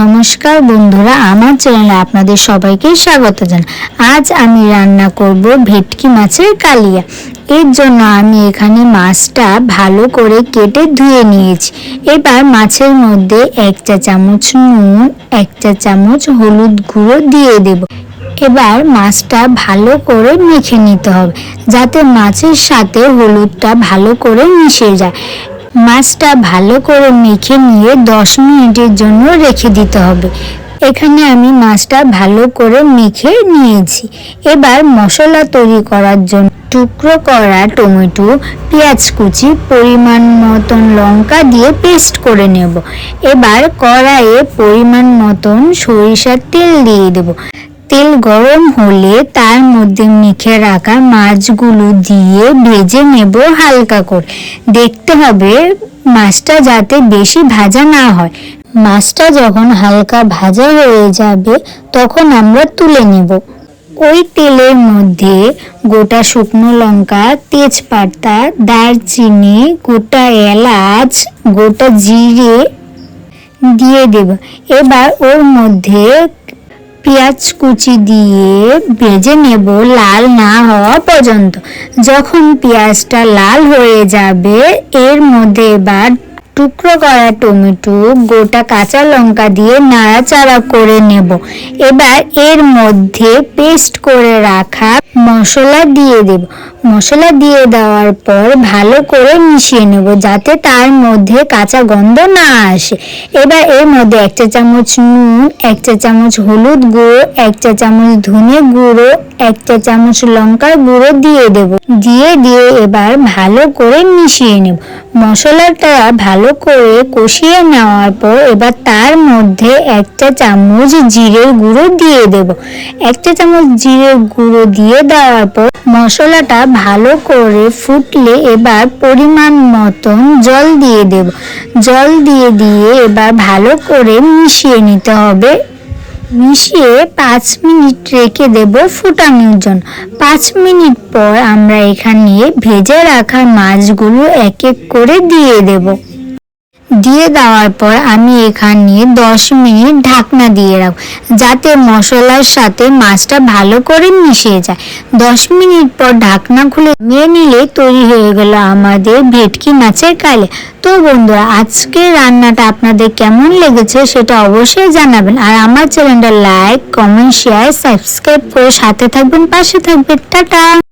নমস্কার বন্ধুরা, আমার চ্যানেলে আপনাদের সবাইকে স্বাগত জানাই। আজ আমি রান্না করব ভেটকি মাছের কালিয়া। এর জন্য আমি এখানে মাছটা ভালো করে কেটে ধুয়ে নিয়েছি। এবার মাছের মধ্যে এক চা চামচ নুন, এক চা চামচ হলুদ গুঁড়ো দিয়ে দেব। এবার মাছটা ভালো করে মেখে নিতে হবে, যাতে মাছের সাথে হলুদটা ভালো করে মিশে যায়। মাছটা ভালো করে মেখে নিয়ে দশ মিনিটের জন্য রেখে দিতে হবে। এখানে আমি মাছটা ভালো করে মেখে নিয়েছি। এবার মশলা তৈরি করার জন্য টুকরো করা টমেটো, পেঁয়াজ কুচি, পরিমাণ মতন লঙ্কা দিয়ে পেস্ট করে নেব। এবার কড়াইয়ে পরিমাণ মতন সরিষার তেল দিয়ে দেব। তেল গরম হলে তার মধ্যে মেখে রাখা মাছগুলো দিয়ে ভেজে নেব হালকা করে। দেখতে হবে মাছটা যাতে বেশি ভাজা না হয়। মাছটা যখন হালকা ভাজা হয়ে যাবে, তখন আমরা তুলে নেব। ওই তেলের মধ্যে গোটা শুকনো লঙ্কা, তেজপাতা, দারচিনি, গোটা এলাচ, গোটা জিরে দিয়ে দেব। এবার ওর মধ্যে পেঁয়াজ কুচি দিয়ে ভেজে নেব লাল না হওয়া পর্যন্ত। যখন পেঁয়াজটা লাল হয়ে যাবে, এর মধ্যে এবার টুকরো করা টমেটো, গোটা কাঁচা লঙ্কা দিয়ে নাড়াচাড়া করে নেব। এবার এর মধ্যে পেস্ট করে রাখা মশলা দিয়ে দেব। মশলা দিয়ে দেওয়ার পর ভালো করে মিশিয়ে নেব যাতে তার মধ্যে কাঁচা গন্ধ না আসে। এবার এর মধ্যে এক চা চামচ নুন, এক চা চামচ হলুদ গুঁড়ো, এক চা চামচ ধনে গুঁড়ো, এক চা চামচ লঙ্কার গুঁড়ো দিয়ে দেব। দিয়ে দিয়ে এবার ভালো করে মিশিয়ে নেব। মশলাটা ভালো করে কষিয়ে নেওয়ার পর এবার তার মধ্যে একটা চামচ জিরের গুঁড়ো দিয়ে দেব। একটা চামচ জিরের গুঁড়ো দিয়ে দেওয়ার পর মশলাটা ভালো করে ফুটলে এবার পরিমাণ মতন জল দিয়ে দেব। জল দিয়ে দিয়ে এবার ভালো করে মিশিয়ে নিতে হবে। মিশিয়ে পাঁচ মিনিট রেখে দেব ফুটানোর জন্য। পাঁচ মিনিট পর আমরা এখানে ভেজে রাখা মাছগুলো এক এক করে দিয়ে দেব। দিয়ে দেওয়ার পর আমি এখানে দশ মিনিট ঢাকনা দিয়ে রাখব, যাতে মশলার সাথে মাছটা ভালো করে মিশে যায়। দশ মিনিট পর ঢাকনা খুলে নিয়ে নিলে তৈরি হয়ে গেল আমাদের ভেটকি মাছের কালে। তো বন্ধুরা আজকে রান্নাটা আপনাদের কেমন লেগেছে সেটা অবশ্যই জানাবেন আর আমার চ্যানেলটা লাইক, কমেন্ট, শেয়ার, সাবস্ক্রাইব করে সাথে থাকবেন, পাশে থাকবেন। টাটা!